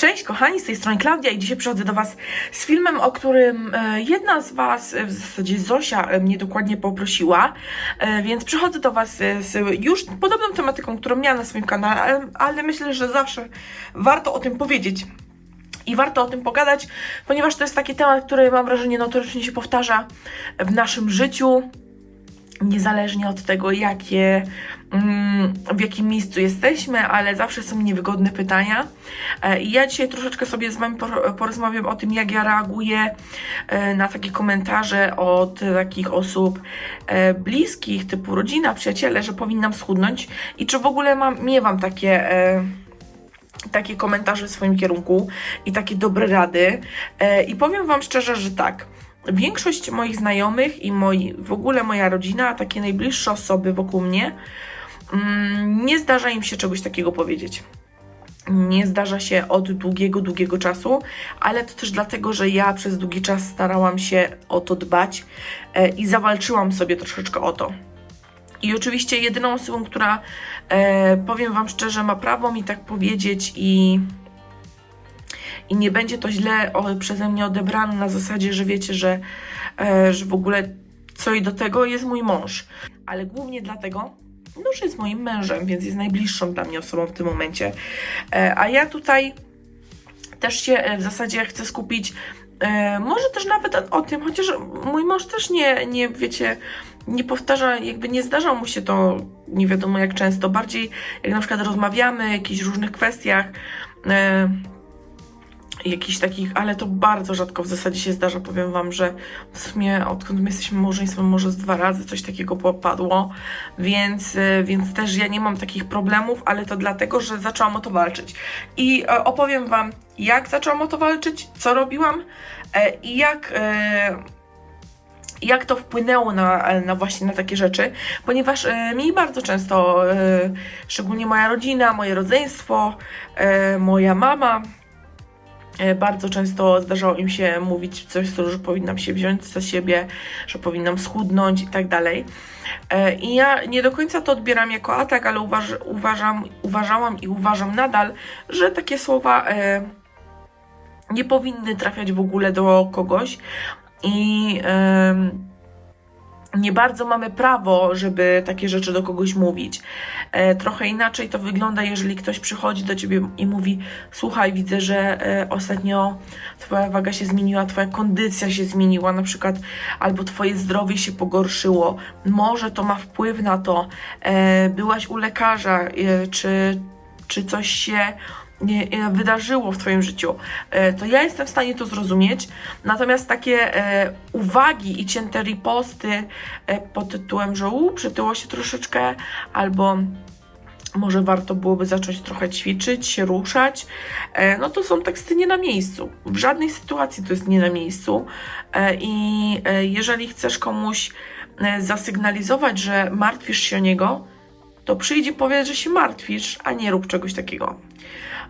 Cześć kochani, z tej strony Klaudia i dzisiaj przychodzę do Was z filmem, o którym e, jedna z Was, e, w zasadzie Zosia, e, mnie dokładnie poprosiła, więc przychodzę do Was z już podobną tematyką, którą miałam na swoim kanale, ale, ale myślę, że zawsze warto o tym powiedzieć. I warto o tym pogadać, ponieważ to jest taki temat, który mam wrażenie notorycznie się powtarza w naszym życiu niezależnie od tego, jakie, mm, w jakim miejscu jesteśmy, ale zawsze są niewygodne pytania. E, I ja dzisiaj troszeczkę sobie z Wami por- porozmawiam o tym, jak ja reaguję e, na takie komentarze od takich osób e, bliskich, typu rodzina, przyjaciele, że powinnam schudnąć i czy w ogóle mam, miewam takie. Takie komentarze w swoim kierunku i takie dobre rady. I powiem Wam szczerze, że tak. Większość moich znajomych i moi, w ogóle moja rodzina, takie najbliższe osoby wokół mnie, nie zdarza im się czegoś takiego powiedzieć. Nie zdarza się od długiego, długiego czasu, ale to też dlatego, że ja przez długi czas starałam się o to dbać e, i zawalczyłam sobie troszeczkę o to. I oczywiście jedyną osobą, która e, powiem Wam szczerze, ma prawo mi tak powiedzieć i, i nie będzie to źle przeze mnie odebrane na zasadzie, że wiecie, że, e, że w ogóle co i do tego jest mój mąż. Ale głównie dlatego, no, że jest moim mężem, więc jest najbliższą dla mnie osobą w tym momencie. E, a ja tutaj też się e, w zasadzie chcę skupić e, może też nawet o, tym, chociaż mój mąż też nie, nie wiecie, nie powtarza, jakby nie zdarza mu się to nie wiadomo jak często. Bardziej jak na przykład rozmawiamy o jakichś różnych kwestiach, jakichś takich, ale to bardzo rzadko w zasadzie się zdarza. Powiem Wam, że w sumie odkąd my jesteśmy małżeństwem, może z dwa razy coś takiego popadło, więc, e, więc też ja nie mam takich problemów, ale to dlatego, że zaczęłam o to walczyć. I e, opowiem Wam, jak zaczęłam o to walczyć, co robiłam e, i jak. E, jak to wpłynęło na, na właśnie na takie rzeczy, ponieważ e, mi bardzo często, e, szczególnie moja rodzina, moje rodzeństwo, e, moja mama, bardzo często zdarzało im się mówić coś, co, że powinnam się wziąć za siebie, że powinnam schudnąć i tak dalej. E, I ja nie do końca to odbieram jako atak, ale uważ, uważam, uważałam i uważam nadal, że takie słowa e, nie powinny trafiać w ogóle do kogoś, i em, nie bardzo mamy prawo, żeby takie rzeczy do kogoś mówić. E, trochę inaczej to wygląda, jeżeli ktoś przychodzi do ciebie i mówi: Słuchaj, widzę, że e, ostatnio twoja waga się zmieniła, twoja kondycja się zmieniła, na przykład, albo twoje zdrowie się pogorszyło. Może to ma wpływ na to. E, byłaś u lekarza, e, czy, czy coś się wydarzyło w Twoim życiu, e, to ja jestem w stanie to zrozumieć. Natomiast takie e, uwagi i cięte riposty e, pod tytułem, że u, przytyło się troszeczkę, albo może warto byłoby zacząć trochę ćwiczyć, się ruszać, e, no to są teksty nie na miejscu. W żadnej sytuacji to jest nie na miejscu. E, I e, jeżeli chcesz komuś e, zasygnalizować, że martwisz się o niego, to przyjdź i powiedz, że się martwisz, a nie rób czegoś takiego.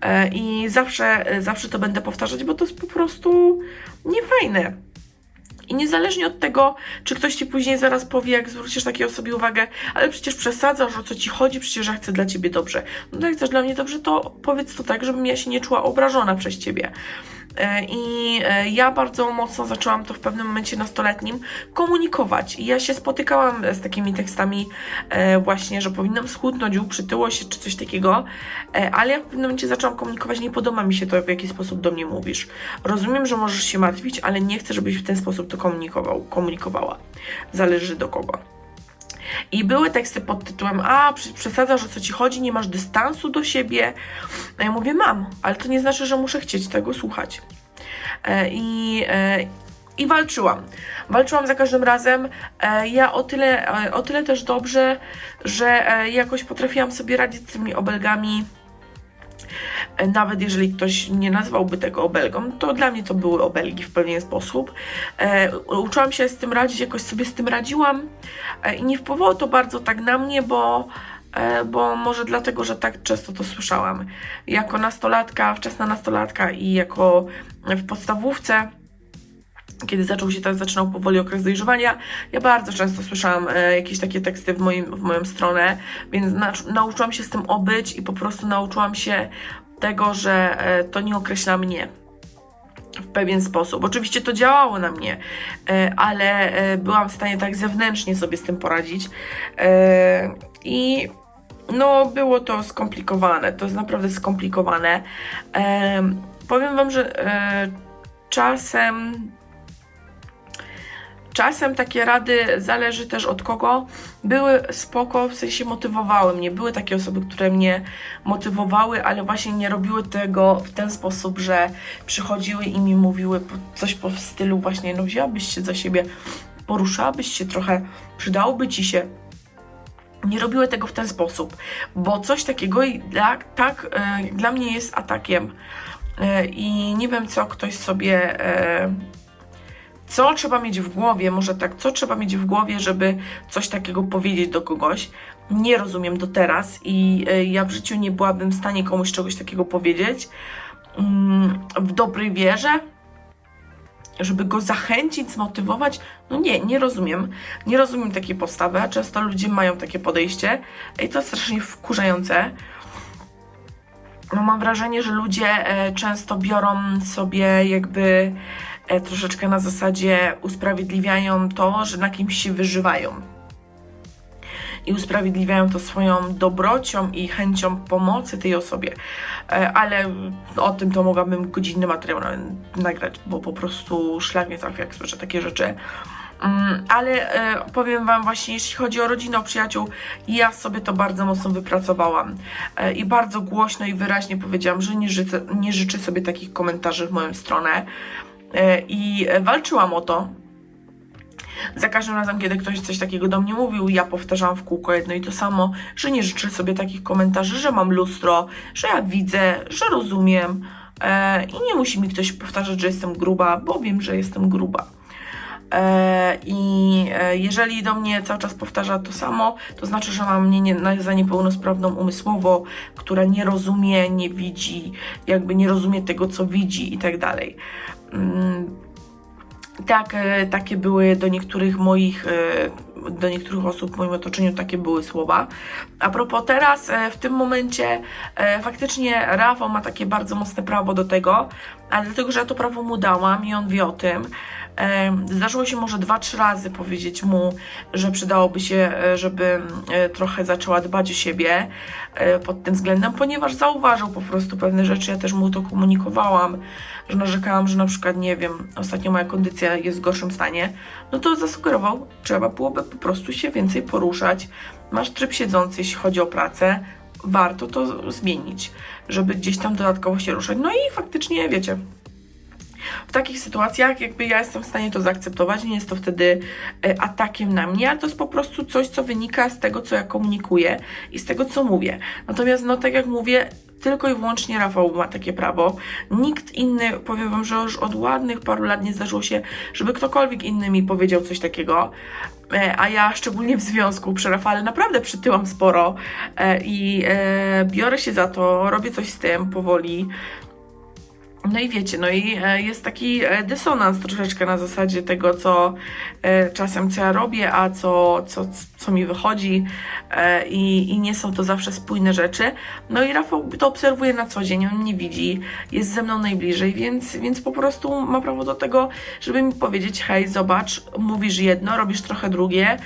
E, I zawsze, e, zawsze to będę powtarzać, bo to jest po prostu niefajne. I niezależnie od tego, czy ktoś ci później zaraz powie, jak zwrócisz takiej osobie uwagę, ale przecież przesadzasz, o co ci chodzi, przecież ja chcę dla ciebie dobrze. No jak chcesz dla mnie dobrze, to powiedz to tak, żebym ja się nie czuła obrażona przez ciebie. E, I e, ja bardzo mocno zaczęłam to w pewnym momencie nastoletnim komunikować. I ja się spotykałam z takimi tekstami e, właśnie, że powinnam schudnąć, uprzytyło się czy coś takiego, ale ja w pewnym momencie zaczęłam komunikować, nie podoba mi się to, w jaki sposób do mnie mówisz. Rozumiem, że możesz się martwić, ale nie chcę, żebyś w ten sposób to komunikował, komunikowała. Zależy do kogo. I były teksty pod tytułem: A, przesadzasz o co ci chodzi, nie masz dystansu do siebie. A ja mówię: Mam, ale to nie znaczy, że muszę chcieć tego słuchać. E, I, e, i walczyłam. Walczyłam za każdym razem. E, ja o tyle, o tyle też dobrze, że jakoś potrafiłam sobie radzić z tymi obelgami. Nawet jeżeli ktoś nie nazwałby tego obelgą, to dla mnie to były obelgi w pewien sposób. E, uczyłam się z tym radzić, jakoś sobie z tym radziłam e, i nie wpływało to bardzo tak na mnie, bo, e, bo może dlatego, że tak często to słyszałam. Jako nastolatka, wczesna nastolatka i jako w podstawówce kiedy zaczął się tak, zaczynał powoli okres dojrzewania, ja bardzo często słyszałam e, jakieś takie teksty w, moim, w moją stronę, więc na, nauczyłam się z tym obyć i po prostu nauczyłam się tego, że e, to nie określa mnie w pewien sposób. Oczywiście to działało na mnie, e, ale e, byłam w stanie tak zewnętrznie sobie z tym poradzić. E, I no, było to skomplikowane. To jest naprawdę skomplikowane. E, powiem Wam, że e, czasem. Czasem takie rady zależy też od kogo. Były spoko, w sensie motywowały mnie. Były takie osoby, które mnie motywowały, ale właśnie nie robiły tego w ten sposób, że przychodziły i mi mówiły coś po stylu właśnie, no wzięłabyś się za siebie, poruszałabyś się trochę, przydałoby ci się. Nie robiły tego w ten sposób, bo coś takiego dla, tak e, dla mnie jest atakiem. E, I nie wiem, co ktoś sobie. E, co trzeba mieć w głowie, może tak, co trzeba mieć w głowie, żeby coś takiego powiedzieć do kogoś. Nie rozumiem do teraz i e, ja w życiu nie byłabym w stanie komuś czegoś takiego powiedzieć mm, w dobrej wierze, żeby go zachęcić, zmotywować. No nie, nie rozumiem. Nie rozumiem takiej postawy, a często ludzie mają takie podejście i to jest strasznie wkurzające. No mam wrażenie, że ludzie e, często biorą sobie jakby troszeczkę na zasadzie usprawiedliwiają to, że na kimś się wyżywają. I usprawiedliwiają to swoją dobrocią i chęcią pomocy tej osobie. E, ale o tym to mogłabym godzinny materiał na, nagrać, bo po prostu szlak nie trafia, jak słyszę takie rzeczy. Mm, ale e, powiem Wam właśnie, jeśli chodzi o rodzinę, o przyjaciół, ja sobie to bardzo mocno wypracowałam e, i bardzo głośno i wyraźnie powiedziałam, że nie życzę, nie życzę sobie takich komentarzy w moją stronę e, i e, walczyłam o to. Za każdym razem, kiedy ktoś coś takiego do mnie mówił, ja powtarzałam w kółko jedno i to samo, że nie życzę sobie takich komentarzy, że mam lustro, że ja widzę, że rozumiem e, i nie musi mi ktoś powtarzać, że jestem gruba, bo wiem, że jestem gruba. E, I jeżeli do mnie cały czas powtarza to samo, to znaczy, że mam mnie nie, za niepełnosprawną umysłowo, która nie rozumie, nie widzi, jakby nie rozumie tego, co widzi i tak dalej. Mm, tak, e, takie były do niektórych moich, e, do niektórych osób w moim otoczeniu takie były słowa. A propos teraz, e, w tym momencie faktycznie Rafał ma takie bardzo mocne prawo do tego, ale dlatego, że ja to prawo mu dałam i on wie o tym. Zdarzyło się może dwa, trzy razy powiedzieć mu, że przydałoby się, e, żeby e, trochę zaczęła dbać o siebie e, pod tym względem, ponieważ zauważył po prostu pewne rzeczy. Ja też mu to komunikowałam, że narzekałam, że na przykład, nie wiem, ostatnio moja kondycja jest w gorszym stanie. No to zasugerował, trzeba byłoby po prostu się więcej poruszać. Masz tryb siedzący, jeśli chodzi o pracę, warto to zmienić, żeby gdzieś tam dodatkowo się ruszać. No i faktycznie, wiecie, w takich sytuacjach jakby ja jestem w stanie to zaakceptować, nie jest to wtedy e, atakiem na mnie, ale to jest po prostu coś, co wynika z tego, co ja komunikuję i z tego, co mówię. Natomiast, no tak jak mówię, tylko i wyłącznie Rafał ma takie prawo. Nikt inny, powiem Wam, że już od ładnych paru lat nie zdarzyło się, żeby ktokolwiek inny mi powiedział coś takiego. E, A ja szczególnie w związku przy Rafale naprawdę przytyłam sporo e, i biorę się za to, robię coś z tym powoli. No i wiecie, no i e, jest taki e, dysonans troszeczkę na zasadzie tego, co e, czasem co ja robię, a co, co, co mi wychodzi i, i nie są to zawsze spójne rzeczy. No i Rafał to obserwuje na co dzień, on mnie widzi, jest ze mną najbliżej, więc, więc po prostu ma prawo do tego, żeby mi powiedzieć, hej, zobacz, mówisz jedno, robisz trochę drugie,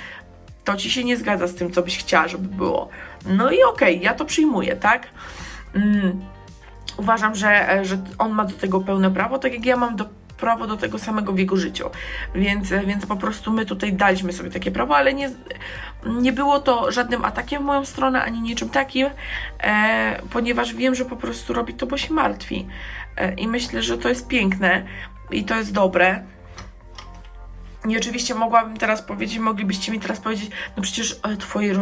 to ci się nie zgadza z tym, co byś chciała, żeby było. No i okej, ja to przyjmuję, tak? Mm uważam, że, e, że on ma do tego pełne prawo, tak jak ja mam do, prawo do tego samego w jego życiu. Więc, e, więc po prostu my tutaj daliśmy sobie takie prawo, ale nie, nie było to żadnym atakiem w moją stronę, ani niczym takim, e, ponieważ wiem, że po prostu robi to, bo się martwi. E, I myślę, że to jest piękne i to jest dobre. I oczywiście mogłabym teraz powiedzieć, moglibyście mi teraz powiedzieć, no przecież e, twoje,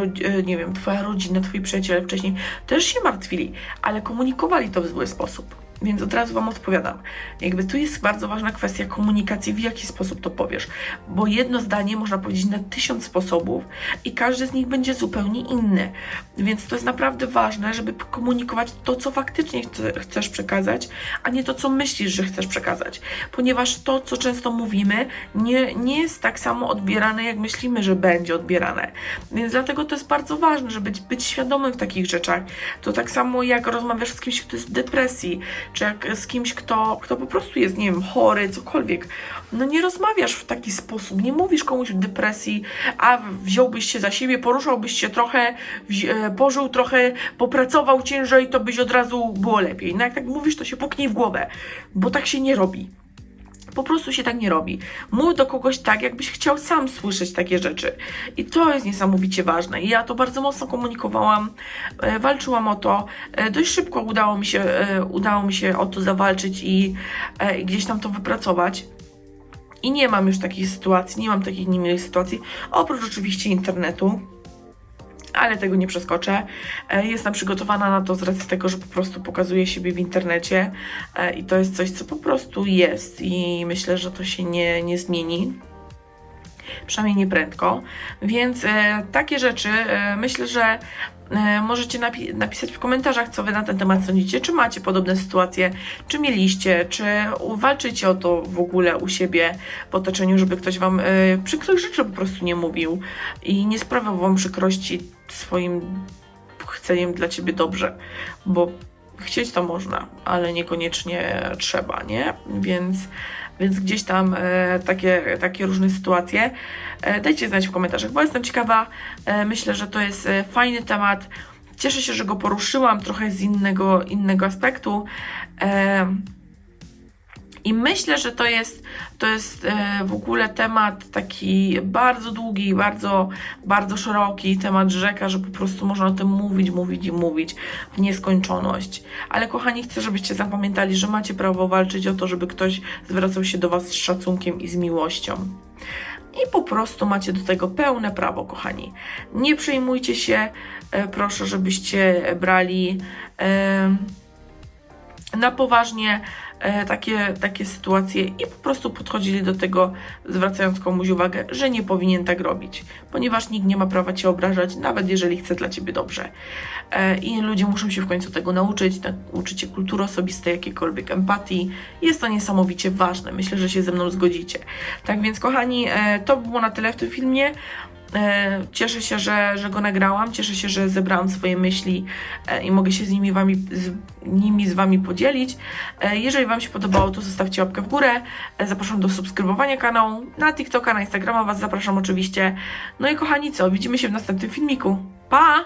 nie wiem, twoja rodzina, twoi przyjaciele wcześniej też się martwili, ale komunikowali to w zły sposób. Więc od razu Wam odpowiadam. Jakby tu jest bardzo ważna kwestia komunikacji, w jaki sposób to powiesz. Bo jedno zdanie można powiedzieć na tysiąc sposobów i każdy z nich będzie zupełnie inny. Więc to jest naprawdę ważne, żeby komunikować to, co faktycznie chce, chcesz przekazać, a nie to, co myślisz, że chcesz przekazać. Ponieważ to, co często mówimy, nie, nie jest tak samo odbierane, jak myślimy, że będzie odbierane. Więc dlatego to jest bardzo ważne, żeby być, być świadomym w takich rzeczach. To tak samo jak rozmawiasz z kimś, kto jest w depresji, czy jak z kimś, kto, kto po prostu jest, nie wiem, chory, cokolwiek. No nie rozmawiasz w taki sposób, nie mówisz komuś w depresji, a wziąłbyś się za siebie, poruszałbyś się trochę, e, pożył trochę, popracował ciężej, to byś od razu było lepiej. No jak tak mówisz, to się puknij w głowę, bo tak się nie robi. Po prostu się tak nie robi. Mów do kogoś tak, jakbyś chciał sam słyszeć takie rzeczy. I to jest niesamowicie ważne. I ja to bardzo mocno komunikowałam, e, walczyłam o to. E, dość szybko udało mi się, e, udało mi się o to zawalczyć i, gdzieś tam to wypracować. I nie mam już takich sytuacji, nie mam takich niemiłych sytuacji, oprócz oczywiście internetu. Ale tego nie przeskoczę. E, Jestem przygotowana na to z racji tego, że po prostu pokazuję siebie w internecie e, i to jest coś, co po prostu jest i myślę, że to się nie, nie zmieni. Przynajmniej nie prędko. Więc e, takie rzeczy e, myślę, że e, możecie napi- napisać w komentarzach, co wy na ten temat sądzicie. Czy macie podobne sytuacje, czy mieliście, czy walczycie o to w ogóle u siebie w otoczeniu, żeby ktoś wam e, przykrych rzeczy po prostu nie mówił i nie sprawiał wam przykrości swoim chceniem dla ciebie dobrze, bo chcieć to można, ale niekoniecznie trzeba, nie? Więc, więc gdzieś tam e, takie, takie różne sytuacje. E, dajcie znać w komentarzach, bo jestem ciekawa. E, myślę, że to jest fajny temat. Cieszę się, że go poruszyłam trochę z innego, innego aspektu. I myślę, że to jest, to jest e, w ogóle temat taki bardzo długi, bardzo, bardzo szeroki, temat rzeka, że po prostu można o tym mówić, mówić i mówić w nieskończoność. Ale kochani, chcę, żebyście zapamiętali, że macie prawo walczyć o to, żeby ktoś zwracał się do Was z szacunkiem i z miłością. I po prostu macie do tego pełne prawo, kochani. Nie przejmujcie się, e, proszę, żebyście brali. E, na poważnie takie, takie sytuacje i po prostu podchodzili do tego, zwracając komuś uwagę, że nie powinien tak robić, ponieważ nikt nie ma prawa cię obrażać, nawet jeżeli chce dla ciebie dobrze. E, I ludzie muszą się w końcu tego nauczyć, nauczyć się kultury osobistej, jakiejkolwiek empatii. Jest to niesamowicie ważne. Myślę, że się ze mną zgodzicie. Tak więc, kochani, e, to było na tyle w tym filmie. E, Cieszę się, że, że go nagrałam, cieszę się, że zebrałam swoje myśli e, i mogę się z nimi, wami, z nimi z Wami podzielić. E, Jeżeli Wam się podobało, to zostawcie łapkę w górę. Zapraszam do subskrybowania kanału. Na TikToka, na Instagrama Was zapraszam oczywiście. No i kochani, co? Widzimy się w następnym filmiku. Pa!